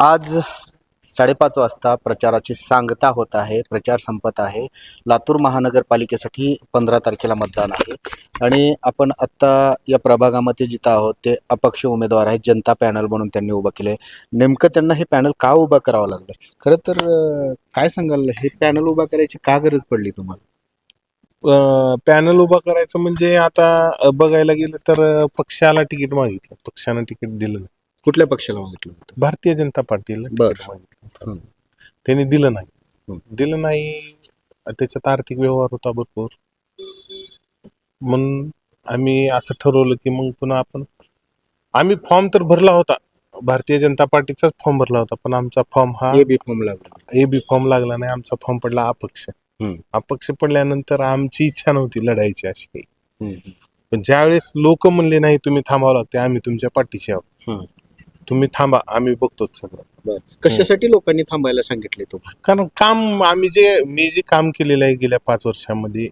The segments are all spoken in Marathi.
आज साडेपाच वाजता प्रचाराची सांगता होत आहे प्रचार संपत आहे. लातूर महानगरपालिकेसाठी पंधरा तारखेला मतदान आहे. आणि आपण आत्ता या प्रभागामध्ये जिथं आहोत ते अपक्ष उमेदवार आहेत जनता पॅनल म्हणून त्यांनी उभं केलं आहे नेमकं त्यांना हे पॅनल का उभं करावं लागलं? खरं तर काय सांगाल? हे पॅनल उभा करायची का गरज पडली तुम्हाला? पॅनल उभा करायचं म्हणजे आता बघायला गेलं तर पक्षाला तिकीट मागितलं. पक्षानं तिकीट दिलं नाही. कुठल्या पक्षाला मागितलं होतं भारतीय जनता पार्टीला बर. मागितलं हं. त्यांनी दिलं नाही हं. दिलं नाही त्याच्यात आर्थिक व्यवहार होता भरपूर म्हणून आम्ही असं ठरवलं की मग पुन्हा आपण आम्ही फॉर्म तर भरला होता भारतीय जनता पार्टीचाच फॉर्म भरला होता पण आमचा फॉर्म हा हे बी फॉर्म लागला ए बी फॉर्म लागला नाही आमचा फॉर्म पडला अपक्ष. अपक्ष पडल्यानंतर आमची इच्छा नव्हती लढायची अशी काही. पण ज्यावेळेस लोक म्हणले नाही तुम्ही थांबावं लागते आम्ही तुमच्या पाठीशी आहोत. तुम्ही थांबा आम्ही बघतोच सगळं. बरं. कशासाठी लोकांनी थांबायला सांगितले तुम्हाला कारण काम आम्ही जे मी जे काम केलेलं आहे गेल्या पाच वर्षामध्ये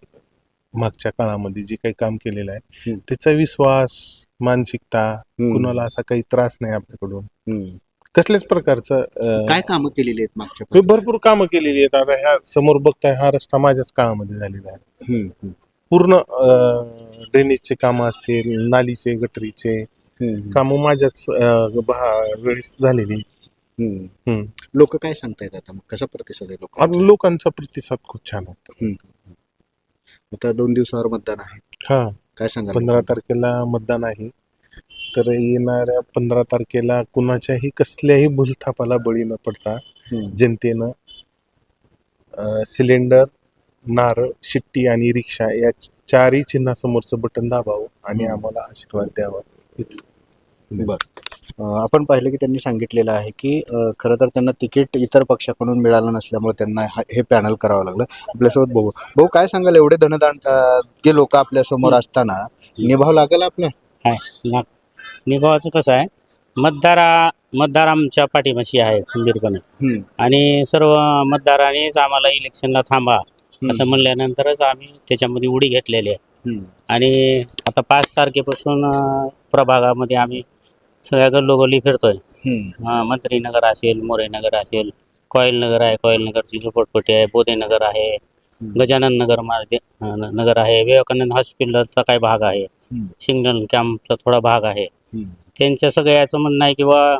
मागच्या काळामध्ये जे काही काम केलेलं आहे हम्म. त्याचा विश्वास मानसिकता हम्म. कुणाला असा काही त्रास नाही आपल्याकडून. हम्म. कसल्याच प्रकारचं अं, काय कामं केलेली आहेत मागच्या मी भरपूर कामं केलेली आहेत. आता ह्या समोर बघताय हा रस्ता माझ्याच काळामध्ये झालेला आहे. हम्म, हम्म, पूर्ण ड्रेनेजचे कामं असतील नालीचे गटरीचे कामं माझ्याच अं, भा- वेळेस झालेली. हम्म. लोक काय सांगतायत आता? मग कसा प्रतिसाद आहे लोक आता लोकांचा प्रतिसाद खूप छान होता आता दोन दिवसावर मतदान आहे. हा. काय सांगाल? पंधरा तारखेला मतदान आहे. तर येणाऱ्या पंधरा तारखेला कुणाच्याही कसल्याही भूलथापाला बळी न पडता हम्म, जनतेनं अं, सिलेंडर नारळ शिट्टी आणि रिक्षा या चारही चिन्हासमोरचं बटन दाबावं आणि हम्म. आम्हाला आशीर्वाद द्यावा. हीच बरं. आपण पाहिलं की त्यांनी सांगितलेलं आहे की खरं तर त्यांना तिकीट इतर पक्षाकडून मिळालं नसल्यामुळे त्यांना हा- हे पॅनल करावं लागलं. आपल्यासोबत भाऊ भाऊ काय सांगाल? एवढे धनदान की लोक आपल्यासमोर असताना निभाव लागेल आपल्या? लाग निभावाचं कसं आहे मतदारा मतदार आमच्या पाठीपाशी आहे खंबीरपणे. आणि सर्व मतदारांनीच आम्हाला इलेक्शनला थांबा असं म्हणल्यानंतरच आम्ही त्याच्यामध्ये उडी घेतलेली आहे. आणि आता पाच तारखेपासून प्रभागामध्ये आम्ही सगळ्या गल्लोगल्ली फिरतोय अं, मंत्रीनगर असेल मोरेनगर असेल कॉईल नगर आहे कॉईल नगरची झोपडपट्टी आहे बोधे नगर आहे. गजानन नगर अं, नगर आहे विवेकानंद हॉस्पिटलचा काही भाग आहे. सिंगल कॅम्पचा थोडा भाग आहे त्यांच्या सगळ्याचं म्हणणं आहे की बा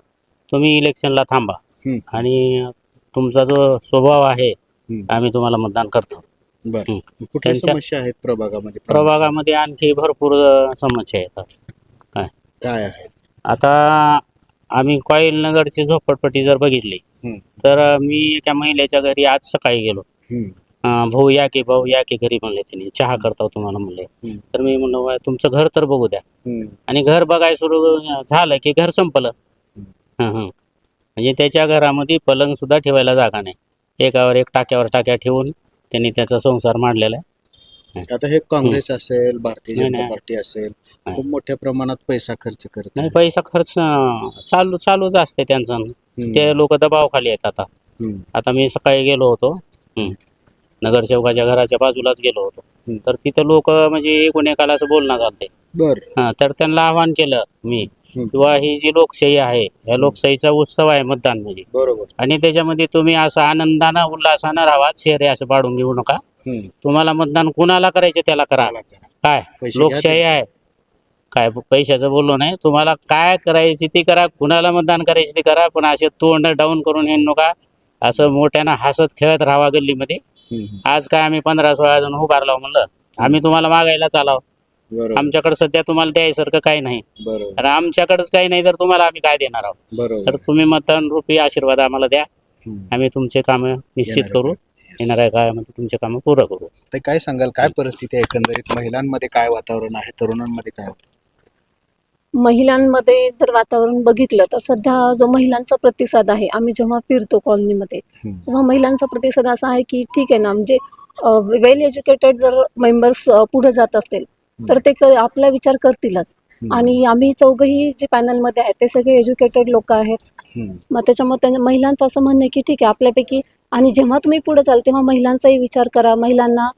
तुम्ही इलेक्शनला थांबा. आणि तुमचा जो स्वभाव आहे. आम्ही तुम्हाला मतदान करतो. कुठल्या समस्या आहेत प्रभागामध्ये प्रभागामध्ये आणखी भरपूर समस्या येतात काय आहेत आता आम्ही कॉईल नगरची झोपडपट्टी जर बघितली. तर मी एका महिलेच्या घरी आज सकाळी गेलो. अ, भाऊ या की भाऊ या की घरी म्हणले त्यांनी चहा करता तुम्हाला म्हणले. हम्म. तर मी म्हणलं "वा, तुमचं घर तर बघू द्या. आणि घर बघाय सुरू झालं की घर संपलं. हं, हं. म्हणजे त्याच्या घरामध्ये पलंग सुद्धा ठेवायला जागा नाही. एकावर एक टाक्यावर टाक्या ठेवून त्यांनी त्याचा संसार मांडलेला आहे. आता हे काँग्रेस असेल भारतीय नाही, जनता नाही. पार्टी असेल. खूप मोठ्या प्रमाणात पैसा खर्च करत नाही आहे. पैसा खर्च अं, चालू चालूच असते त्यांचं. हम्म, ते लोक दबावाखाली आहेत आता. हम्म, आता मी सकाळी गेलो होतो. हं. नगरसेवकाच्या घराच्या बाजूलाच गेलो होतो. हं. तर तिथं लोक म्हणजे एकूण एकाला असं बोलणं चालते बरं. तर त्यांना आवाहन केलं मी. हं. किंवा ही जी लोकशाही आहे या लोकशाहीचा उत्सव आहे मतदान म्हणजे बरोबर. आणि त्याच्यामध्ये तुम्ही असं आनंदानं उल्हासानं राहा शहरे असं पाडून घेऊ नका. हम्म, तुम्हाला मतदान कुणाला करायचं त्याला करा. काय? लोकशाही. आहे. काय पैशाचं बोललो नाही. तुम्हाला काय करायची ती करा. कुणाला मतदान करायची ते करा. पण असे तोंड डाऊन करून हे नका. असं मोठ्यानं हसत खेळत राहावा गल्लीमध्ये. आज काय आम्ही पंधरा सोळा जण उभारलो म्हणलं. आम्ही तुम्हाला मागायला चालाव. आमच्याकडे सध्या तुम्हाला द्यायसारखं काही नाही. आणि आमच्याकडेच काही नाही तर तुम्हाला आम्ही काय देणार आहोत? तर तुम्ही मतदान रूपी आशीर्वाद आम्हाला द्या. आम्ही तुमचे कामं निश्चित करू. येणाऱ्या काळामध्ये तुमचे कामं पूर्ण करू. ते काय सांगाल? काय परिस्थिती आहे एकंदरीत? महिलांमध्ये काय वातावरण आहे? तरुणांमध्ये काय महिलांमध्ये जर वातावरण बघितलं तर सध्या जो महिलांचा प्रतिसाद आहे आम्ही जेव्हा फिरतो कॉलनीमध्ये. तेव्हा महिलांचा प्रतिसाद असा आहे की ठीक आहे ना म्हणजे वेल एज्युकेटेड जर मेंबर्स पुढे जात असतील तर ते क- आपला विचार करतीलच. आणि आम्ही चौघही जे पॅनलमध्ये आहेत ते सगळे एज्युकेटेड लोक आहेत. मग त्याच्यामुळे त्यांच्या महिलांचं असं म्हणणं आहे की ठीक आहे आपल्यापैकी आणि जेव्हा तुम्ही पुढे चाल तेव्हा महिलांचाही विचार करा महिलांना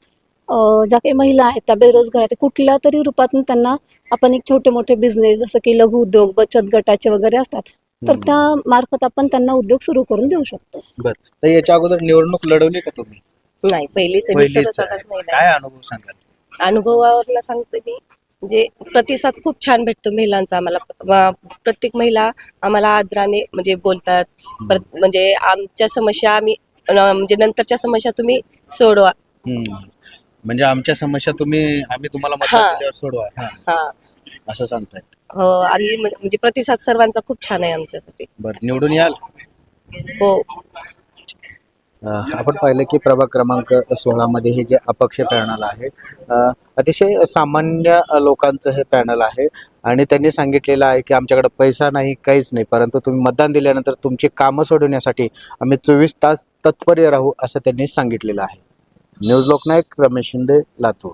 ज्या काही महिला आहेत त्या बेरोजगार आहेत कुठल्या तरी रूपातून त्यांना आपण एक छोटे मोठे बिझनेस जसं की लघु उद्योग बचत गटाचे वगैरे असतात तर. त्या मार्फत आपण त्यांना उद्योग सुरू करून देऊ शकतो बर तर याच्या अगोदर निवडणूक लढवली का तुम्ही नाही पहिलीच आहे. मी पहिलीच सर्वसाधारण आहे. महिला आहे. काय अनुभव सांगाल अनुभवावरनं सांगते मी म्हणजे प्रतिसाद खूप छान भेटतो महिलांचा आम्हाला व- प्रत्येक महिला आम्हाला आदराने म्हणजे बोलतात परत म्हणजे आमच्या समस्या आम्ही म्हणजे नंतरच्या समस्या तुम्ही सोडवा. हम्म. म्हणजे आमच्या समस्या तुम्ही आम्ही तुम्हाला मतदान हा. दिल्यावर सोडवा. हा. हा. असं सांगताय हो आणि म्हण- म्हणजे प्रतिसाद सर्वांचा खूप छान आहे आमच्यासाठी. बरं निवडून याल? हो. आपण पाहिलं की प्रभाग क्रमांक सोळामध्ये हे जे अपक्ष पॅनल आहे अतिशय सामान्य लोकांचं हे पॅनल आहे. आणि त्यांनी सांगितलेलं आहे की आमच्याकडे पैसा नाही काहीच नाही. परंतु तुम्ही मतदान दिल्यानंतर तुमची कामं सोडवण्यासाठी आम्ही चोवीस तास तत्पर्य राहू असं त्यांनी सांगितलेलं आहे. न्यूज लोकनायक रमेश शिंदे लातूर.